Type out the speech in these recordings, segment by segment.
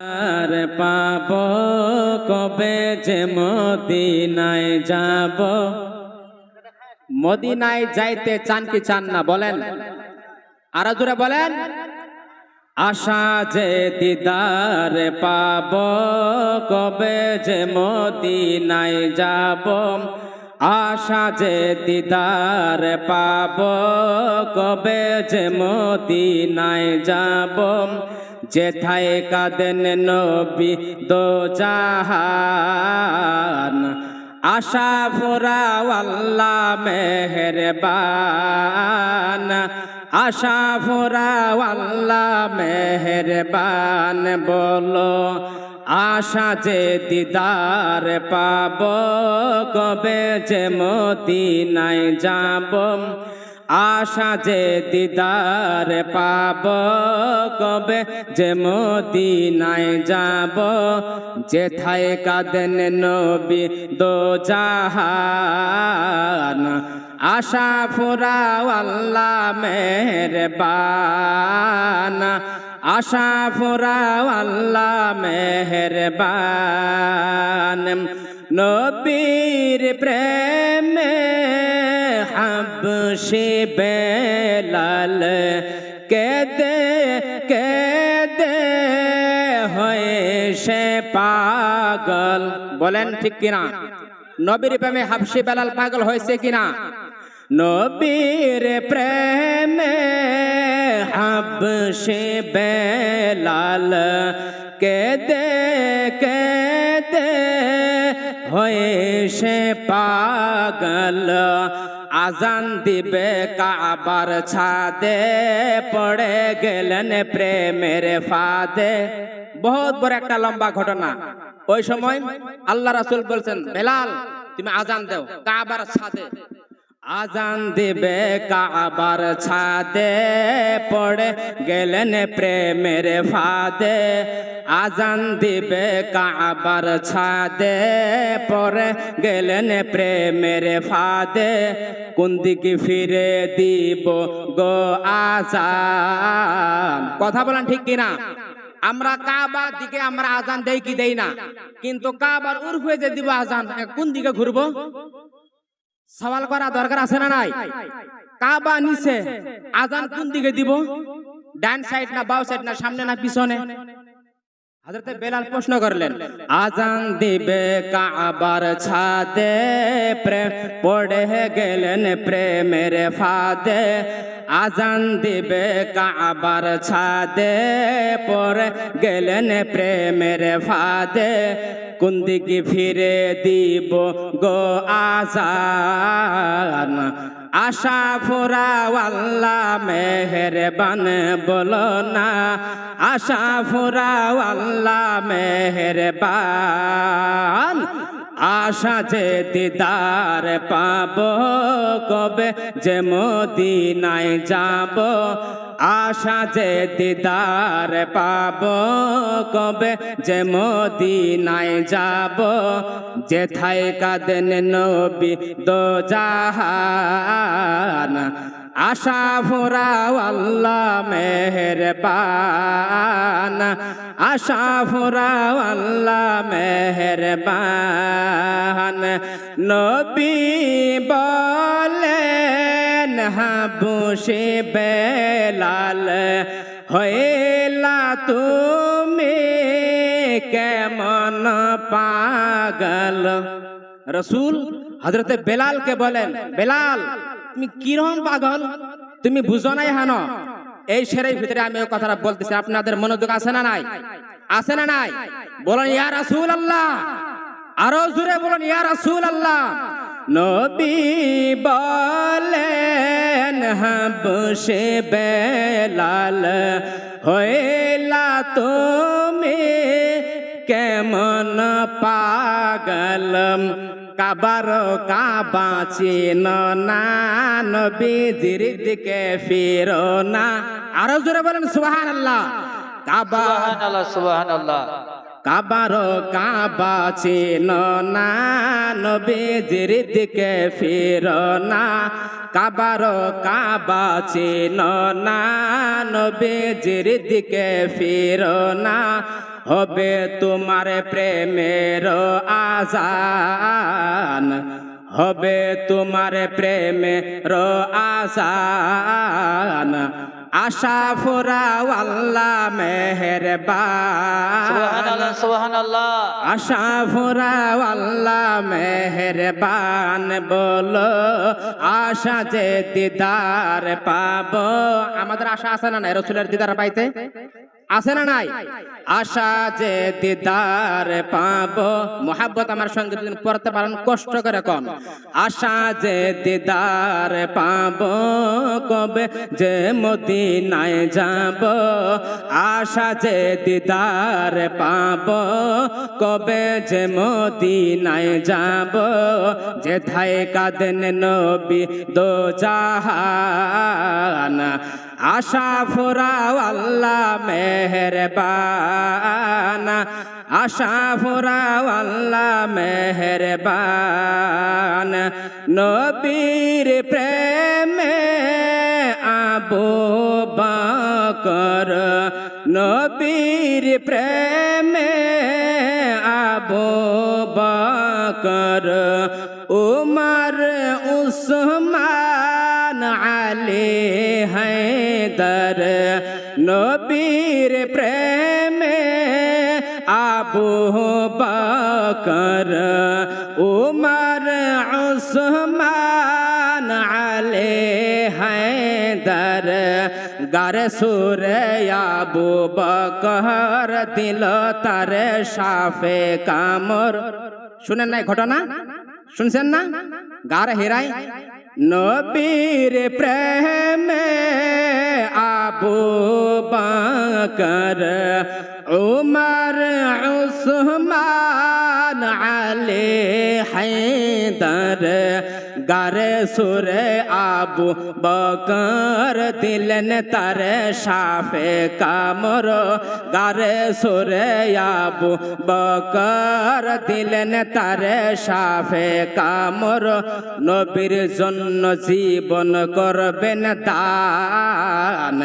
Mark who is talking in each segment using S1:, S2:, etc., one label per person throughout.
S1: আর পাব কবে যে মদিনায় যাব? মদিনায় যাইতে চান কি চান না বলেন। আরও জোরে বলেন। আশা যে দিদার পাব কবে যে মদিনায় যাব? আশা যে দিদার পাব কবে যে মদিনায় যাব? যেথায় কাদেন নবী দো জাহান আশা ফোরাওয়াল্লা মেহরবান আশা ফোরাওয়াল্লা মেহরবান বলো আশা যে দিদার পাব কবে যে মদিনায় যাব আশা যে দিদার পাব কবে? যে মদিনায় যাব যে যেথায় কাদেন নবী দো জাহান। আশা ফুরাওয়াল্লা মেহরবান। আশা ফুরাওয়াল্লা মেহরবান। নবীর প্রেমে হাবশি বেলাল কেদে কেদে হয়ে সে পাগল বলেন ঠিক কিনা নবীর প্রেমে হাবশি বেলাল পাগল হয়েছে কিনা নবীর প্রেমে হাবশি বেলাল কেদে কেদে হয়ে সে পাগল আজান দিবে কাবার ছাদে। পড়ে গেলেন প্রেমের ফাদে। বহুত বড় একটা লম্বা ঘটনা। ওই সময় আল্লাহ রাসুল বলছেন, বেলাল, তুমি আজান দাও, কাবার ছাদে। আজান দিবে কাবার ছাদে। পড়ে গেলেন প্রেমের ফাদে। আজান দিবে কাবার ছাদে। পড়ে গেলেন প্রেমের ফাদে। কোন দিকে ফিরে দিব গো আজান? কথা বলেন ঠিক কিনা? আমরা কাবার দিকে আমরা আজান দেই কি দেই না? কিন্তু কাবার উর্ফে যে দিব আজান কোন দিকে ঘুরবো? সওয়াল করা দরকার আছে না নাই? কাবা নিচে, আজান কোন দিকে দিব? ডান সাইড না বাউ সাইড না সামনে না পিছনে? হযরতে বেলাল প্রশ্ন করলেন, আজান দিবে কাবার ছাদে, প্রেম পড়ে গেলেন প্রেমের ফাদে। আজান দিবে কাবার ছাদে, পড়ে গেলেন প্রেমের ফাদে। কোন দিকে ফিরে দিব গো আজান? আশা ফুরাওয়াল্লা মেহরবান বলো না। আশা ফুরাওয়াল্লা মেহরবান, আশা যে দিদার পাব কবে? যে মদিনায় যাব আশা যে দিদার পাব, কবে যে মদিনায় যাব যেথায় কাদেন নবী দো জাহান। আশা ফুরাওয়াল্লা মেহরবান। আশা ফুরাওয়াল্লা মেহরবান। নবী বলেন হাবুশে বেলাল হইলা তুমি কেমন পাগল রসুল হজরতে বেলালকে বলেন বেলাল তুমি কীরকম পাগল তুমি বুঝো নাই হান এই সেরের ভিতরে আমি ওই কথাটা বলতেছি। আপনাদের মনোযোগ আছে না নাই? আছে না নাই? বলেন, ইয়া রাসূল আল্লাহ আরও জোরে বলেন, ইয়া রাসূল আল্লাহ নবী বলেন হাবশে বেলাল হইলা তুমি কেমন পাগলম কাবার কাবা চিন না নবীজির দিকে ফিরো না আরও জোরে বলেন সুবহান আল্লাহ কাবা
S2: সুবহানাল্লাহ সুবহানাল্লাহ
S1: কাবার কাবা চিন না নবীজির দিকে ফির না কাবার কাবা চেন না, নবীজির দিকে ফির না। হবে তোমার প্রেমের আজান, হবে তোমার প্রেমের আজান। আশা ফুরাও আল্লাহ মেহেরবান। আশা ফুরাও আল্লাহ মেহেরবান বলো আশা যে দিদার পাবো। আমাদের আশা আছে না রসুলের দিদার পাইতে আছে না নাই? আশা যে দিদার পাব। মোহাব্বত আমার সঙ্গে যদি পড়তে পারেন, কষ্ট করে কম আশা যে দিদার পাব, কবে যে মদিনায় যাব। আশা যে দিদার পাব, কবে যে মদিনায় যাব। যে থাই কাদেন নবী দো জাহান আশা ফুরাও আল্লাহ মেহরবান। আশা ফুরাও আল্লাহ মেহরবান। নবীর প্রেমে আবু বাকর। নবীর প্রেমে আবু বাকর। উমর, উসমান, আলী হায়দর নবীর প্রেমে আবু বাকর, উমর, উসমান আলী হায়দর, গার সুরে আবু বকর দিল তার সাফে কামর। শুনেন নাই ঘটনা? শুনছেন না? গার হেরাই? নবীর প্রেমে আবু বকর উমর গারে সুরে আবু বকর দিলেন তার সাফে কামর গারে সুরে আবু বকর দিলেন তার সাফে কামর নবীর জন্য জীবন করবেন দান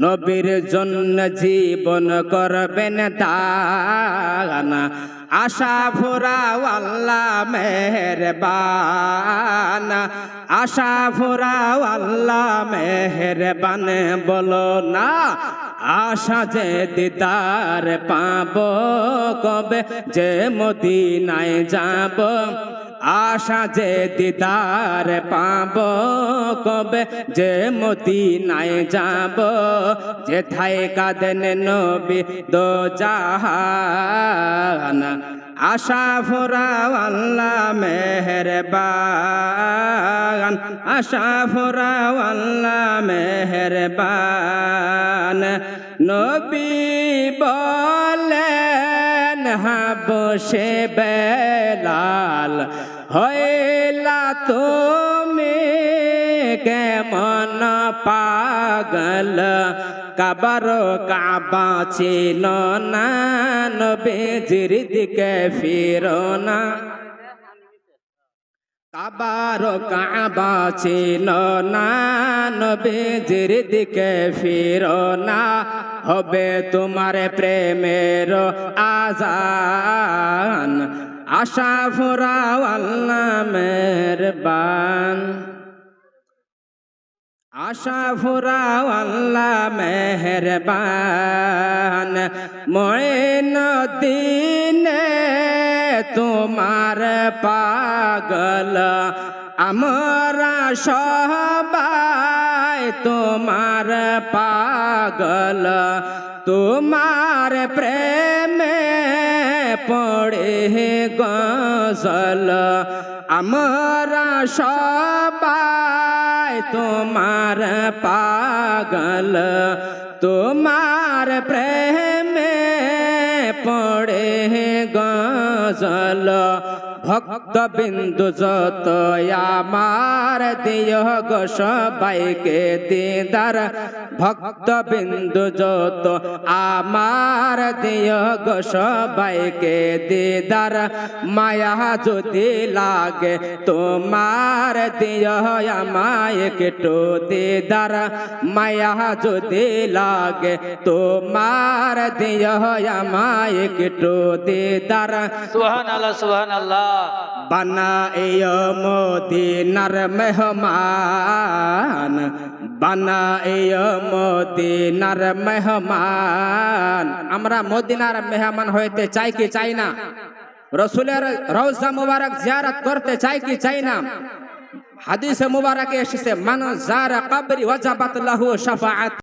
S1: নবীর জন্য জীবন করবেন দান। আশা ফুরাও আল্লাহ মেহরবান। আশা ফুরাও আল্লাহ মেহরবান বলো না, আশা যে দিদার পাব কবে? যে মদিনায় যাব। আশা যে দিদার পাব কবে? যে মদিনায় যাব, যে থাই কাদেন নবী দো জাহান আশা ফুরাও আল্লাহ মেহরবান। আশা ফুরাও আল্লাহ মেহরবান। নবী বলেন হাবসে বেলাল। হইলা তুমি কেমন পাগল? কাবার কাবা ছিল না, নবীজির দিকে ফিরো না। কাবার কাবা ছিল না, নবীজির দিকে ফিরো না। হবে তোমার প্রেমের আজান আশা ফুরাও আল্লাহ মেহরবান। আশা ফুরাও আল্লাহ মেহরবান। ময়ন দিনে তোমার পাগল। আমরা সবাই তোমার পাগল। তোমার প্রেমে পড়ে গজল। আমরা সবাই তোমার পাগল। তোমার প্রেমে পড়ে গজল। ভক্ত বিন্দু যত আমার দিয় গো সবাইকে দিদার। ভক্ত বিন্দু যত আমার দিয় গো সবাইকে দিদার। মায়া যদি লাগে তোমার দিয় আমায় একটু দিদার। মায়া যদি লাগে তোমার দিয় আমায় একটু দিদার।
S2: সুহান আল্লাহ সুহান আল্লাহ
S1: বানা এয় মদিনার মেহমান বানা এয় মদিনার মেহমান। আমরা মদিনার মেহমান হইতে চাই কি চাই না? রসুলের রওজা মুবারক জিয়ারত করতে চাই কি চাই না? হাদিসে মুবারকে এসেছে, মান জারা কবরি ওয়াজাবাত লাহু শাফাআত।